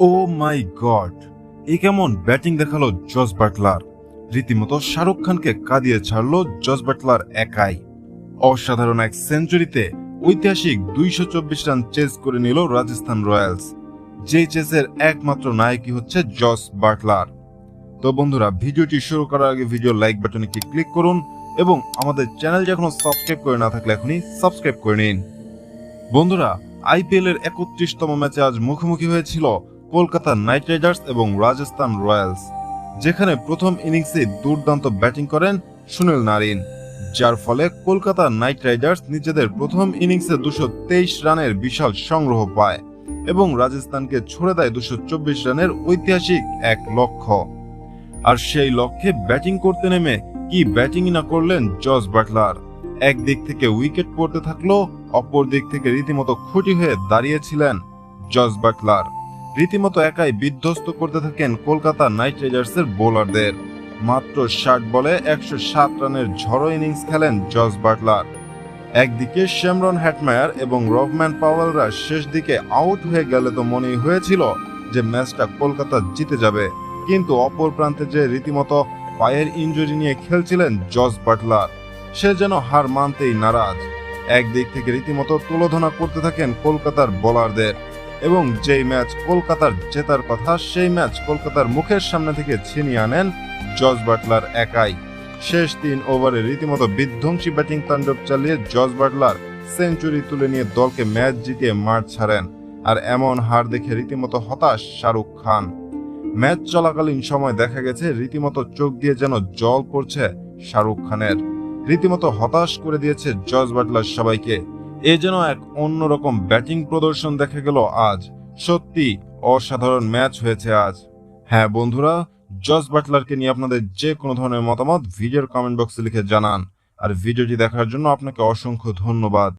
ও মাই god, এ কেমন batting দেখাল Jos Buttler. রীতিমতো শাহরুখ খানকে কাঁদিয়ে ছাড়লো জস বাটলার একাই। অসাধারণ এক সেঞ্চুরিতে ঐতিহাসিক দুইশো চব্বিশ রান চেস করে নিল রাজস্থান রয়্যালস। যে চেসের একমাত্র নায়কই হচ্ছে জস বাটলার। তো বন্ধুরা, ভিডিওটি শুরু করার আগে ভিডিও লাইক বাটনে ক্লিক করুন এবং আমাদের চ্যানেল এখনও সাবস্ক্রাইব করে না থাকলে এখনই সাবস্ক্রাইব করে নিন। বন্ধুরা আইপিএল এর একত্রিশতম ম্যাচে আজ মুখোমুখি হয়েছিল কলকাতা নাইট রাইডার্স এবং রাজস্থান রয়্যালস, যেখানে প্রথম ইনিংসে দুর্দান্ত ব্যাটিং করেন সুনীল নারিন, যার ফলে কলকাতা নাইট রাইডার্স নিজেদের প্রথম ইনিংসে দুশো রানের বিশাল সংগ্রহ পায় এবং রাজস্থানকে ছুড়ে দেয় দুশো রানের ঐতিহাসিক এক লক্ষ্য। আর সেই লক্ষ্যে ব্যাটিং করতে নেমে কি ব্যাটিং না করলেন জস বাটলার। একদিক থেকে উইকেট পড়তে থাকল অপর দিক থেকে রীতিমতো খুঁটি হয়ে দাঁড়িয়েছিলেন জস বাটলার। রীতিমতো একাই বিধ্বস্ত করতে থাকেন কলকাতা নাইট রাইডার্সের বোলারদের। মাত্র ষাট বলে একশো সাত রানের ঝড়ো ইনিংস খেলেন জস বাটলার। একদিকে শ্যামরন হ্যাটমায়ার এবং রবম্যান পাওয়েলরা শেষ দিকে আউট হয়ে গেলে তো মনেই হয়েছিল যে ম্যাচটা কলকাতা জিতে যাবে। কিন্তু অপর প্রান্তে যে রীতিমতো পায়ের ইঞ্জুরি নিয়ে খেলছিলেন জস বাটলার, সে যেন হার মানতেই নারাজ। একদিক থেকে রীতিমতো তুলোধনা করতে থাকেন কলকাতার বোলারদের। এবং যেই ম্যাচ কলকাতার জেতার কথা, সেই ম্যাচ কলকাতার মুখের সামনে থেকে ছিনিয়ে আনেন জস বাটলার একাই। শেষ তিন ওভারে রীতিমতো বিধ্বংসী ব্যাটিং তাণ্ডব চালিয়ে জস বাটলার সেঞ্চুরি তুলে নিয়ে দলকে ম্যাচ জিতিয়ে মাঠ ছাড়েন, আর এমন হার দেখে রীতিমতো হতাশ শাহরুখ খান। ম্যাচ চলাকালীন সময় দেখা গেছে, রীতিমতো চোখ দিয়ে যেন জল পড়ছে শাহরুখ খানের। রীতিমতো হতাশ করে দিয়েছে জস বাটলার সবাইকে। এ যেন এক অন্যরকম ব্যাটিং প্রদর্শন দেখা গেল আজ। সত্যি অসাধারণ ম্যাচ হয়েছে আজ। হ্যাঁ বন্ধুরা জস বাটলারকে নিয়ে আপনাদের যে কোনো ধরনের মতামত ভিডিওর কমেন্ট বক্সে লিখে জানান। আর ভিডিওটি দেখার জন্য আপনাকে অসংখ্য ধন্যবাদ।